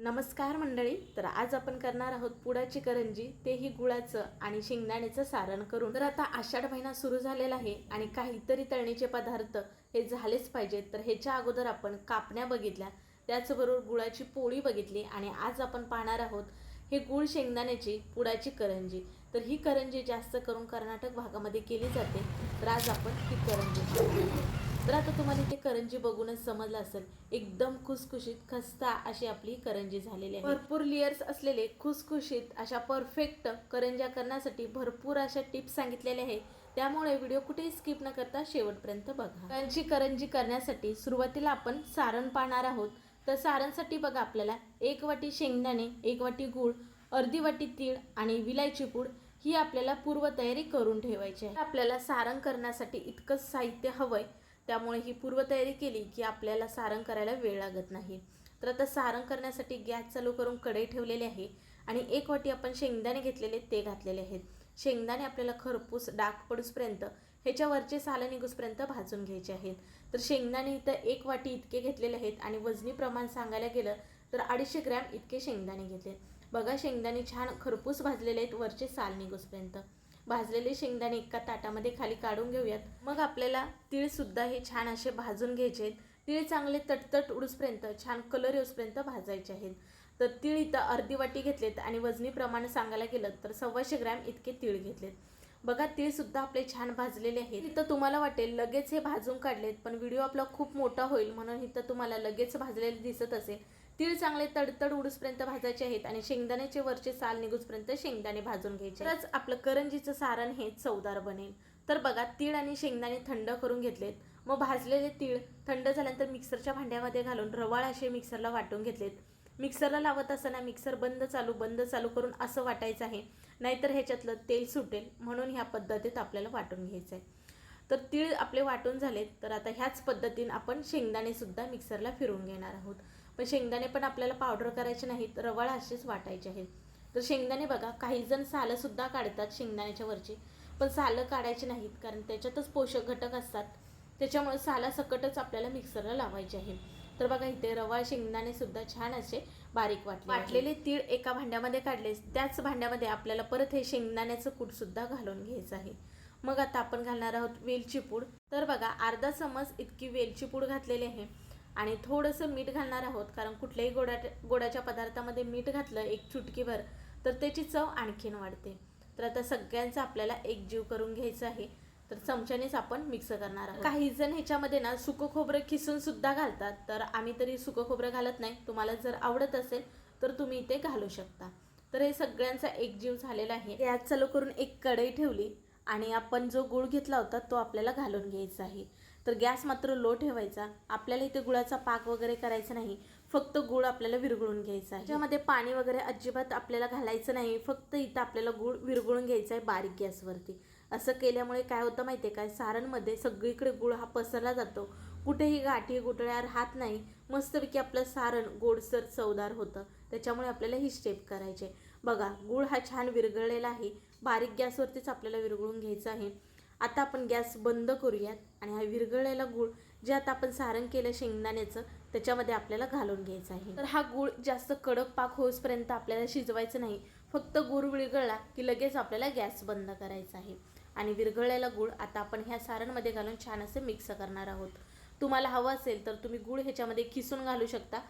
नमस्कार मंडळी तर आज आपण करणार आहोत पुडाची करंजी तेही गुळाचं आणि शेंगदाण्याचं सारण करून. तर आता आषाढ महिना सुरू झालेला आहे आणि काहीतरी तळणीचे पदार्थ हे झालेच पाहिजेत. तर ह्याच्या अगोदर आपण कापण्या बघितल्या त्याचबरोबर गुळाची पोळी बघितली आणि आज आपण पाहणार आहोत हे गुळ शेंगदाण्याची पुडाची करंजी. तर ही करंजी जास्त करून कर्नाटक भागामध्ये केली जाते. तर आज आपण ही करंजी तर आता तुम्हाला इथे करंजी बघूनच समजलं असेल. एकदम खुसखुशीत खस्ता अशी आपली करंजी झालेली आहे. भरपूर लेयर्स असलेले खुसखुशीत अशा परफेक्ट करंज्या करण्यासाठी भरपूर अशा टिप्स सांगितलेल्या आहेत. त्यामुळे व्हिडिओ कुठेही स्किप न करता शेवटपर्यंत बघा. करंजी करंजी करण्यासाठी सुरुवातीला आपण सारण पाहणार आहोत. तर सारणसाठी बघा आपल्याला एक वाटी शेंगदाणे एक वाटी गूळ अर्धी वाटी तीळ आणि विलायची पूड ही आपल्याला पूर्वतयारी करून ठेवायची आहे. आपल्याला सारण करण्यासाठी इतकंच साहित्य हवंय. त्यामुळे ही पूर्वतयारी केली की आपल्याला सारण करायला वेळ लागत नाही. तर आता सारण करण्यासाठी गॅस चालू करून कढई ठेवलेली आहे आणि एक वाटी आपण शेंगदाणे घेतलेले ते घातलेले आहेत. शेंगदाणे आपल्याला खरपूस डाग पडूसपर्यंत ह्याच्या वरचे सालं निघूसपर्यंत भाजून घ्यायचे आहेत. तर शेंगदाणे इथं एक वाटी इतके घेतलेले आहेत आणि वजनी प्रमाण सांगायला गेलं तर अडीचशे ग्रॅम इतके शेंगदाणे घेतले. बघा शेंगदाणे छान खरपूस भाजलेले आहेत वरचे साल निघूसपर्यंत. भाजलेले शेंगदाणे एका ताटामध्ये खाली काढून घेऊयात. मग आपल्याला तीळसुद्धा हे छान असे भाजून घ्यायचे आहेत. तीळ चांगले तटतट उडूसपर्यंत छान कलर येऊसपर्यंत भाजायचे आहेत. तर तीळ इथं अर्धी वाटी घेतलेत आणि वजनी प्रमाण सांगायला गेलं तर सव्वाशे ग्रॅम इतके तीळ घेतलेत. बघा तीळसुद्धा आपले छान भाजलेले आहेत. इथं तुम्हाला वाटेल लगेच हे भाजून काढलेत पण व्हिडिओ आपला खूप मोठा होईल म्हणून इथं तुम्हाला लगेच भाजलेले दिसत असेल. तीळ चांगले तडतड उडूसपर्यंत भाजायचे आहेत आणि शेंगदाण्याचे वरचे साल निघूसपर्यंत शेंगदाणे भाजून घ्यायचे. तरच आपलं करंजीचं सारण हे चवदार बनेल. तर बघा तीळ आणि शेंगदाणे थंड करून घेतलेत. मग भाजलेले तीळ थंड झाल्यानंतर मिक्सरच्या भांड्यामध्ये घालून रवाळ असे मिक्सरला वाटून घेतलेत. मिक्सरला लावत असताना मिक्सर बंद चालू बंद चालू करून असं वाटायचं आहे. नाहीतर ह्याच्यातलं तेल सुटेल. म्हणून ह्या पद्धतीत आपल्याला वाटून घ्यायचं आहे. तर तीळ आपले वाटून झालेत. तर आता ह्याच पद्धतीने आपण शेंगदाणे सुद्धा मिक्सरला फिरवून घेणार आहोत. पण शेंगदाणे पण आपल्याला पावडर करायचे नाहीत रवाळ असेच वाटायचे आहेत. तर शेंगदाणे बघा काही जण सालंसुद्धा काढतात शेंगदाण्याच्या वरची पण सालं काढायचे नाहीत कारण त्याच्यातच पोषक घटक असतात. त्याच्यामुळे सालासकटच आपल्याला मिक्सरला लावायचे आहे. तर बघा इथे रवाळ शेंगदाणे सुद्धा छान असे बारीक वाटले वाटलेले तीळ एका भांड्यामध्ये काढले त्याच भांड्यामध्ये आपल्याला परत हे शेंगदाण्याचं कूट सुद्धा घालून घ्यायचं आहे. मग आता आपण घालणार आहोत वेलची पूड. तर बघा अर्धा चमच इतकी वेलची पूड घातलेली आहे. आणि थोडंसं मीठ घालणार आहोत कारण कुठल्याही गोडा गोडाच्या पदार्थामध्ये मीठ घातलं एक चुटकीभर तर त्याची चव आणखीन वाढते. तर आता सगळ्यांचं आपल्याला एकजीव करून घ्यायचं आहे तर चमच्यानेच आपण मिक्स करणार आहोत. काही जण ह्याच्यामध्ये ना सुकं खोबरं खिसून सुद्धा घालतात तर आम्ही तरी सुकं खोबरं घालत नाही. तुम्हाला जर आवडत असेल तर तुम्ही इथे घालू शकता. तर हे सगळ्यांचा एकजीव झालेला आहे. यात चालू करून एक कढई ठेवली आणि आपण जो गुळ घेतला होता तो आपल्याला घालून घ्यायचा आहे. तर गॅस मात्र लो ठेवायचा. आपल्याला इथे गुळाचा पाक वगैरे करायचा नाही. फक्त गुळ आपल्याला विरघळून घ्यायचा आहे. त्यामध्ये पाणी वगैरे अजिबात आपल्याला घालायचं नाही. फक्त इथं आपल्याला गुळ विरघळून घ्यायचा आहे बारीक गॅसवरती. असं केल्यामुळे काय होतं माहिती आहे काय सारणमध्ये सगळीकडे गुळ हा पसरला जातो. कुठेही गाठी गुटळ्या राहत नाही. मस्तपैकी आपलं सारण गोडसर चवदार होतं. त्याच्यामुळे आपल्याला ही स्टेप करायची बघा गुळ हा छान विरघळलेला आहे. बारीक गॅसवरतीच आपल्याला विरघळून घ्यायचा आहे. आता आपण गॅस बंद करूयात आणि हा विरघळलेला गूळ जे आता आपण सारण केलं शेंगदाण्याचं त्याच्यामध्ये आपल्याला घालून घ्यायचं आहे. तर हा गूळ जास्त कडक पाक होईपर्यंत आपल्याला शिजवायचं नाही. फक्त गूळ विरघळला की लगेच आपल्याला गॅस बंद करायचा आहे. आणि विरघळलेला गूळ आता आपण ह्या सारणमध्ये घालून छान असं मिक्स करणार आहोत. तुम्हाला हवं असेल तर तुम्ही गूळ ह्याच्यामध्ये खिसून घालू शकता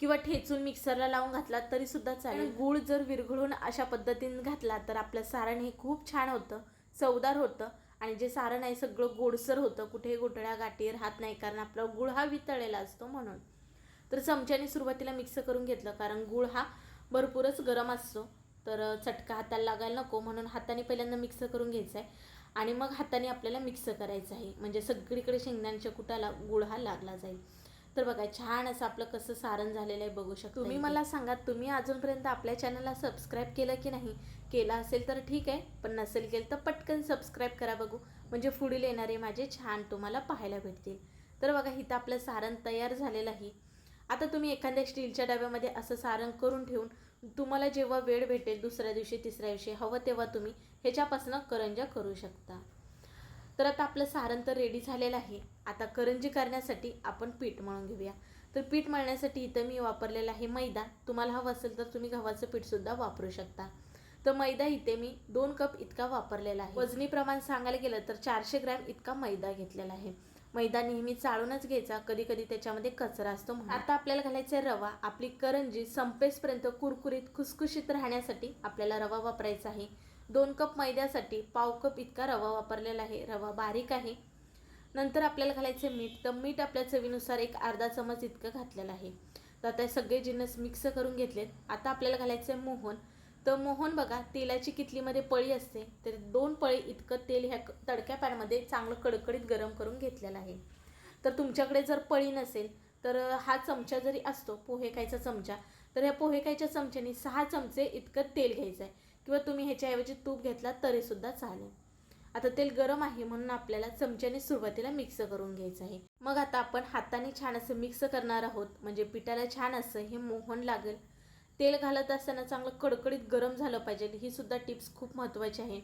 किंवा ठेचून मिक्सरला लावून घातला तरी सुद्धा चालेल गूळ जर विरघळून अशा पद्धतीने घातला तर आपलं सारण हे खूप छान होतं चवदार होतं आणि जे सारण आहे सगळं गोडसर होतं कुठे गोटळ्या गाठी राहत नाही कारण आपला गुळ हा वितळलेला असतो म्हणून. तर चमच्याने सुरुवातीला मिक्स करून घेतलं कारण गुळ हा भरपूरच गरम असतो. तर चटका हाताला लागायला नको म्हणून हाताने पहिल्यांदा मिक्स करून घ्यायचा आहे आणि मग हाताने आपल्याला मिक्स करायचं आहे म्हणजे सगळीकडे शेंगदाण्याच्या कुटाला गुळ हा लागला जाईल. तर बघा छान असं आपलं कसं सारण झालेलं आहे बघू शकतो तुम्ही मला सांगा तुम्ही अजूनपर्यंत आपल्या चॅनलला सबस्क्राईब केलं की नाही? केलं असेल तर ठीक आहे पण नसेल केलं तर पटकन सबस्क्राईब करा बघू. म्हणजे पुढील येणारे माझे छान तुम्हाला पाहायला भेटतील. तर बघा इथं आपलं सारण तयार झालेलं आहे. आता तुम्ही एखाद्या स्टीलच्या डब्यामध्ये असं सारण करून ठेवून तुम्हाला जेव्हा वेळ भेटेल दुसऱ्या दिवशी तिसऱ्या दिवशी हवं तेव्हा तुम्ही ह्याच्यापासून करंजा करू शकता. तर आता आपलं सारण तर रेडी झालेलं आहे. आता करंजी करण्यासाठी आपण पीठ मळून घेऊया. तर पीठ मळण्यासाठी इथं मी वापरलेला आहे मैदा. तुम्हाला हवं असेल तर तुम्ही गव्हाचं पीठसुद्धा वापरू शकता. तर मैदा इथे मी दोन कप इतका वापरलेला आहे. वजनी प्रमाण सांगायला गेलं तर चारशे ग्रॅम इतका मैदा घेतलेला आहे. मैदा नेहमी चाळूनच घ्यायचा. कधी कधी त्याच्यामध्ये कचरा असतो आता आपल्याला घालायचा आहे रवा. आपली करंजी संपेसपर्यंत कुरकुरीत खुसखुशीत राहण्यासाठी आपल्याला रवा वापरायचा आहे. दोन कप मैद्यासाठी पाव कप इतका रवा वापरलेला आहे. रवा बारीक आहे. नंतर आपल्याला घालायचे मीठ. तर मीठ आपल्या चवीनुसार एक अर्धा चमच इतकं घातलेलं आहे. तर आता सगळे जिन्नस मिक्स करून घेतलेत. आता आपल्याला घालायचं आहे मोहन. तर मोहन बघा तेलाची किटलीमध्ये पळी असते तर दोन पळी इतकं तेल ह्या तडक्या पॅनमध्ये चांगलं कडकडीत गरम करून घेतलेलं आहे. तर तुमच्याकडे जर पळी नसेल तर हा चमचा जरी असतो पोहे खायचा चमचा तर ह्या पोहे खायच्या चमच्याने सहा चमचे इतकं तेल घ्यायचं आहे किंवा तुम्ही ह्याच्याऐवजी तूप घेतला तरीसुद्धा चालेल. आता तेल गरम आहे म्हणून आपल्याला चमच्याने सुरुवातीला मिक्स करून घ्यायचं आहे. मग आता आपण हाताने छान असं मिक्स करणार आहोत. म्हणजे पिठाला छान असं हे मोहन लागेल. तेल घालत असताना चांगलं कडकडीत गरम झालं पाहिजे. ही सुद्धा टिप्स खूप महत्त्वाची आहे.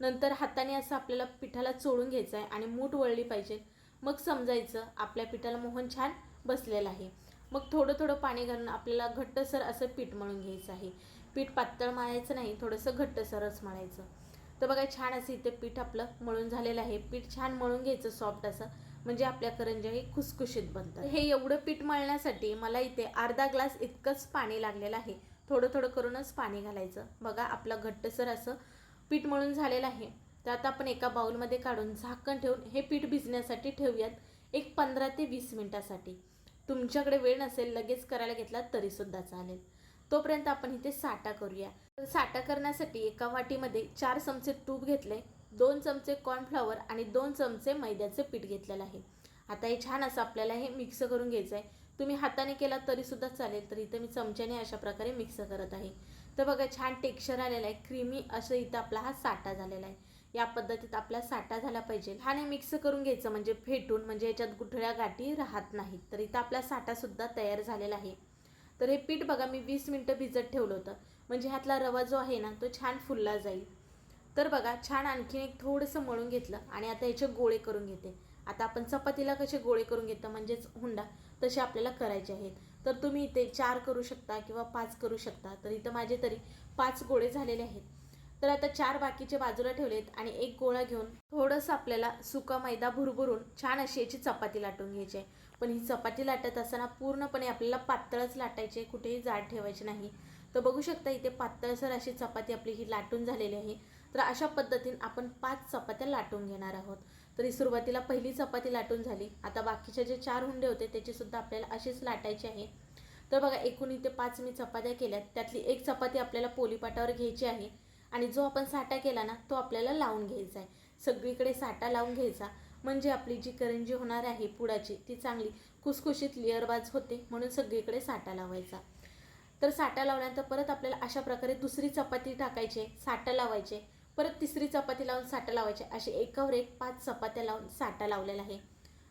नंतर हाताने असं आपल्याला पिठाला चोळून घ्यायचं आहे आणि मूठ वळली पाहिजे. मग समजायचं आपल्या पिठाला मोहन छान बसलेलं आहे. मग थोडं थोडं पाणी घालून आपल्याला घट्टसर असं पीठ मळून घ्यायचं आहे. पीठ पातळ मळायचं नाही थोडंसं घट्टसरच मळायचं तर बघा छान असं इथे पीठ आपलं मळून झालेलं आहे. पीठ छान मळून घ्यायचं सॉफ्ट असं म्हणजे आपल्या करंज्या हे खुसखुशीत बनतात. हे एवढं पीठ मळण्यासाठी मला इथे अर्धा ग्लास इतकंच पाणी लागलेलं आहे. थोडं थोडं करूनच पाणी घालायचं. बघा आपलं घट्टसर असं पीठ मळून झालेलं आहे. तर आता आपण एका बाऊलमध्ये काढून झाकण ठेवून हे पीठ भिजण्यासाठी ठेवूयात. एक पंधरा ते वीस मिनटासाठी. तुमच्याकडे वेळ नसेल लगेच करायला घेतला तरीसुद्धा चालेल. तोपर्यंत आपण इथे साठा करूया. तर साठा करण्यासाठी एका वाटीमध्ये चार चमचे तूप घेतले दोन चमचे कॉर्नफ्लॉवर आणि दोन चमचे मैद्याचं पीठ घेतलेलं आहे. आता हे छान असं आपल्याला हे मिक्स करून घ्यायचं आहे. तुम्ही हाताने केला तरीसुद्धा चालेल तर इथं मी चमच्याने अशा प्रकारे मिक्स करत आहे. तर बघा छान टेक्स्चर आलेलं आहे क्रीमी असं इथं आपला हा साठा झालेला आहे. या पद्धतीत आपला साठा झाला पाहिजे. हा मिक्स करून घ्यायचं म्हणजे फेटून म्हणजे याच्यात गुठळ्या गाठी राहत नाहीत. तर इथं आपला साठासुद्धा तयार झालेला आहे. तर हे पीठ बघा मी वीस मिनटं भिजत ठेवलं होतं. म्हणजे ह्यातला रवा जो आहे ना तो छान फुलला जाईल. तर बघा छान आणखीन एक थोडंसं मळून घेतलं आणि आता याचे गोळे करून घेते. आता आपण चपातीला कसे गोळे करून घेतो म्हणजेच हुंडा तसे आपल्याला करायचे आहेत. तर तुम्ही इथे चार करू शकता किंवा पाच करू शकता. तर इथं माझे तरी पाच गोळे झालेले आहेत. तर आता चार बाकीचे बाजूला ठेवलेत आणि एक गोळा घेऊन थोडंसं आपल्याला सुका मैदा भुरभुरून छान अशी याची चपाती लाटून घ्यायची आहे. पण ही चपाती लाटत असताना पूर्णपणे आपल्याला पातळच लाटायचे कुठेही जाड ठेवायची नाही. तर बघू शकता इथे पातळसर अशी चपाती आपली ही लाटून झालेली आहे. तर अशा पद्धतीने आपण पाच चपात्या लाटून घेणार आहोत. तरी सुरुवातीला पहिली चपाती लाटून झाली. आता बाकीचे जे चार हुंडे होते त्याचीसुद्धा आपल्याला अशीच लाटायची आहे. तर बघा एकूण इथे पाच मी चपात्या केल्यात. त्यातली एक चपाती आपल्याला पोलीपाटावर घ्यायची आहे. आणि जो आपण साठा केला ना तो आपल्याला लावून घ्यायचा आहे. सगळीकडे साठा लावून घ्यायचा. म्हणजे आपली जी करंजी होणार आहे पुडाची ती चांगली कुसकुशीत लेअरबाज होते म्हणून सगळीकडे साठा लावायचा. तर साठा लावल्यानंतर परत आपल्याला अशा प्रकारे दुसरी चपाती टाकायची साठा लावायचे परत तिसरी चपाती लावून साठा लावायचे असे एकावर एक पाच चपात्या लावून साठा लावलेला आहे.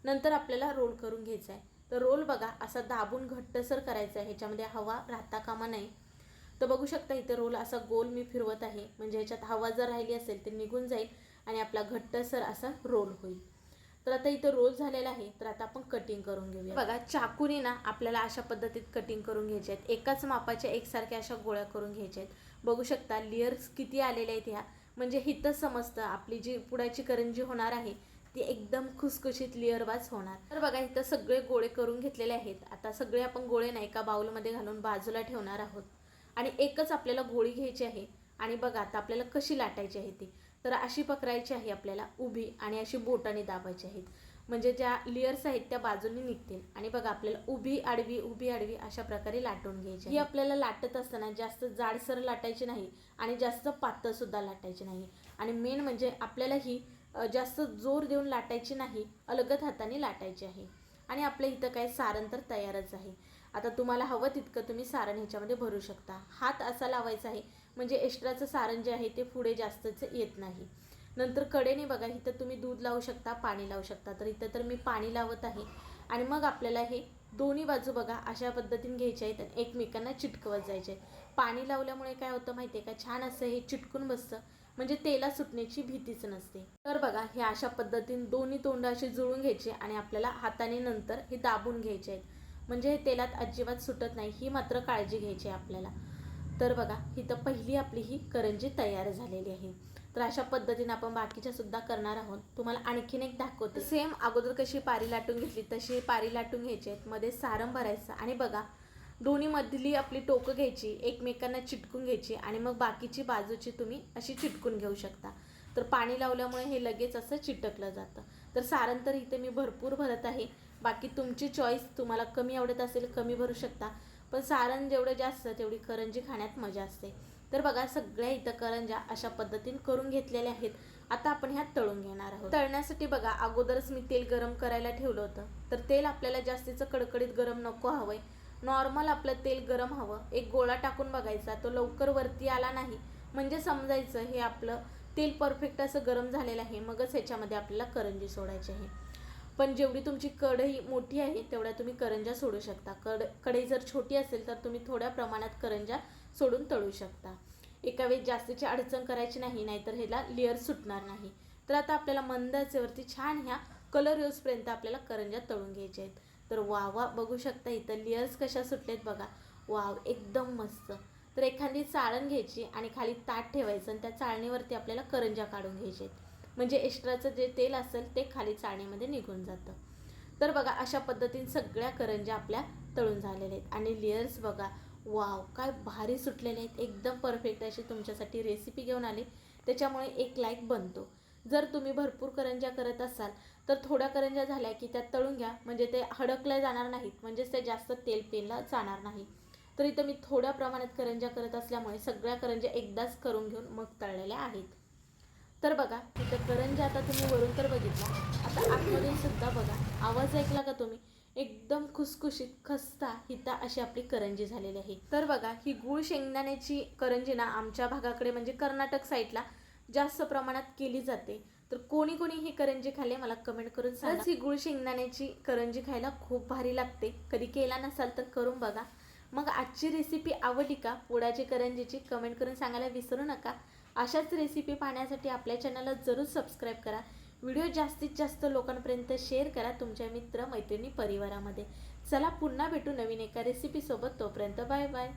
नंतर आपल्याला रोल करून घ्यायचा आहे. तर रोल बघा असा दाबून घट्टसर करायचा आहे. ह्याच्यामध्ये हवा राहता कामा नाही तर बघू शकता इथे रोल असा गोल मी फिरवत आहे. म्हणजे ह्याच्यात हवा जर राहिली असेल तर निघून जाईल आणि आपला घट्टसर असा रोल होईल. तर आता इथं रोल झालेला आहे. तर आता आपण कटिंग करून घेऊया बघा चाकूने ना आपल्याला अशा पद्धतीत कटिंग करून घ्यायचे आहेत. एकाच मापाच्या एकसारख्या अशा गोळ्या करून घ्यायच्या आहेत. बघू शकता लेयर्स किती आलेल्या आहेत ह्या. म्हणजे हिथं समजतं आपली जी पुढाची करंजी होणार आहे ती एकदम खुसखुशीत लेअरवाज होणार. तर बघा इथं सगळे गोळे करून घेतलेले आहेत. आता सगळे आपण गोळे ना एका बाउलमध्ये घालून बाजूला ठेवणार आहोत. आणि एकच आपल्याला गोळी घ्यायची आहे आणि बघा आता आपल्याला कशी लाटायची आहे ती. तर अशी पकडायची आहे आपल्याला उभी आणि अशी बोटाने दाबायची आहेत. म्हणजे ज्या लेयर्स आहेत त्या बाजूने निघतील. आणि बघा आपल्याला उभी आडवी उभी आडवी अशा प्रकारे लाटून घ्यायची ही आपल्याला लाटत असताना जास्त जाडसर लाटायची नाही आणि जास्त पातळ सुद्धा लाटायची नाही. आणि मेन म्हणजे आपल्याला ही जास्त जोर देऊन लाटायची नाही अलगद हाताने लाटायची आहे. आणि आपल्या इथं काय सारण तर तयारच आहे. आता तुम्हाला हवं तितकं तुम्ही सारण ह्याच्यामध्ये भरू शकता. हात असा लावायचा आहे म्हणजे एक्स्ट्राचं सारण जे आहे ते पुढे जास्तच येत नाही. नंतर कडेने बघा इथं तुम्ही दूध लावू शकता पाणी लावू शकता. तर इथं तर मी पाणी लावत आहे. आणि मग आपल्याला हे दोन्ही बाजू बघा अशा पद्धतीने घ्यायचे आहेत आणि एकमेकांना चिटकवत जायचे पाणी लावल्यामुळे काय होतं माहिती आहे का? छान असं हे चिटकून बसतं. म्हणजे तेला सुटण्याची भीतीच नसते. तर बघा हे अशा पद्धतीने दोन्ही तोंड असे जुळून घ्यायचे आणि आपल्याला हाताने नंतर हे दाबून घ्यायचे आहेत. म्हणजे हे तेलात अजिबात सुटत नाही. ही मात्र काळजी घ्यायची आहे आपल्याला. तर बघा इथं पहिली आपली ही करंजी तयार झालेली आहे. तर अशा पद्धतीने आपण बाकीच्या सुद्धा करणार आहोत. तुम्हाला आणखीन एक दाखवते. सेम अगोदर कशी पारी लाटून घेतली तशी पारी लाटून घ्यायची आहेत. मध्ये सारम भरायचं आणि बघा दोन्ही मधली आपली टोकं घ्यायची एकमेकांना चिटकून घ्यायची आणि मग बाकीची बाजूची तुम्ही अशी चिटकून घेऊ शकता. तर पाणी लावल्यामुळे हे लगेच असं चिटकलं जातं. तर सारण तर इथे मी भरपूर भरत आहे. बाकी तुमची चॉईस तुम्हाला कमी आवडत असेल कमी भरू शकता. पण सारण जेवढं जास्त तेवढी करंजी खाण्यात मजा असते. तर बघा सगळ्या इथं करंज्या अशा पद्धतीने करून घेतलेल्या आहेत. आता आपण ह्या तळून घेणार आहोत. तळण्यासाठी बघा अगोदरच मी तेल गरम करायला ठेवलं होतं. तर तेल आपल्याला जास्तीचं कडकडीत गरम नको हवंय. नॉर्मल आपलं तेल गरम हवं. एक गोळा टाकून बघायचा तो लवकर वरती आला नाही. म्हणजे समजायचं हे आपलं तेल परफेक्ट असं गरम झालेलं आहे. मगच ह्याच्यामध्ये आपल्याला करंजी सोडायची आहे. पण जेवढी तुमची कढई मोठी आहे तेवढ्या तुम्ही करंजा सोडू शकता. कड कढई जर छोटी असेल तर तुम्ही थोड्या प्रमाणात करंजा सोडून तळू शकता. एका वेळी जास्तीची अडचण करायची नाही नाहीतर ह्याला लेअर सुटणार नाही. तर आता आपल्याला मंदाचेवरती छान ह्या कलर येऊसपर्यंत आपल्याला करंजा तळून घ्यायच्या आहेत. तर वावा बघू शकता इथं लेअर्स कशा सुटलेत बघा. वाव एकदम मस्त. तर एखादी चाळण घ्यायची आणि खाली ताट ठेवायचं आणि त्या चाळणीवरती आपल्याला करंजा काढून घ्यायचे म्हणजे एक्स्ट्राचं जे तेल असेल ते खाली चाळणीमध्ये निघून जातं. तर बघा अशा पद्धतीने सगळ्या करंज्या आपल्या तळून झालेल्या आहेत. आणि लेयर्स बघा वाव काय भारी सुटलेले आहेत. एकदम परफेक्ट अशी तुमच्यासाठी रेसिपी घेऊन आली. त्याच्यामुळे एक लाईक बनतो. जर तुम्ही भरपूर करंज्या करत असाल तर थोड्या करंज्या झाल्या की त्यात तळून घ्या. म्हणजे ते हडकल्या जाणार नाहीत. म्हणजेच ते जास्त तेल पेनला जाणार नाही. तर इथं मी थोड्या प्रमाणात करंज्या करत असल्यामुळे सगळ्या करंज्या एकदाच करून घेऊन मग तळलेल्या आहेत. तर बघा तिथं करंजी आता तुम्ही वरून तर बघितला. आता आतमधून सुद्धा बघा आवाज ऐकला का तुम्ही? एकदम खुसखुशीत खस्ता हिता अशी आपली करंजी झालेली आहे. तर बघा ही गुळ शेंगदाण्याची करंजी ना आमच्या भागाकडे म्हणजे कर्नाटक साईडला जास्त प्रमाणात केली जाते. तर कोणी कोणी ही करंजी खाल्ली मला कमेंट करून सांगा. ही गुळ शेंगदाण्याची करंजी खायला खूप भारी लागते. कधी केला नसाल तर करून बघा. मग आजची रेसिपी आवडली का? पुडाची करंजीची कमेंट करून सांगायला विसरू नका. अशाच रेसिपी पाहण्यासाठी आपल्या चॅनलला जरूर सबस्क्राईब करा. व्हिडिओ जास्तीत जास्त लोकांपर्यंत शेअर करा तुमच्या मित्र मैत्रिणी परिवारामध्ये. चला पुन्हा भेटू नवीन एका रेसिपीसोबत तोपर्यंत बाय बाय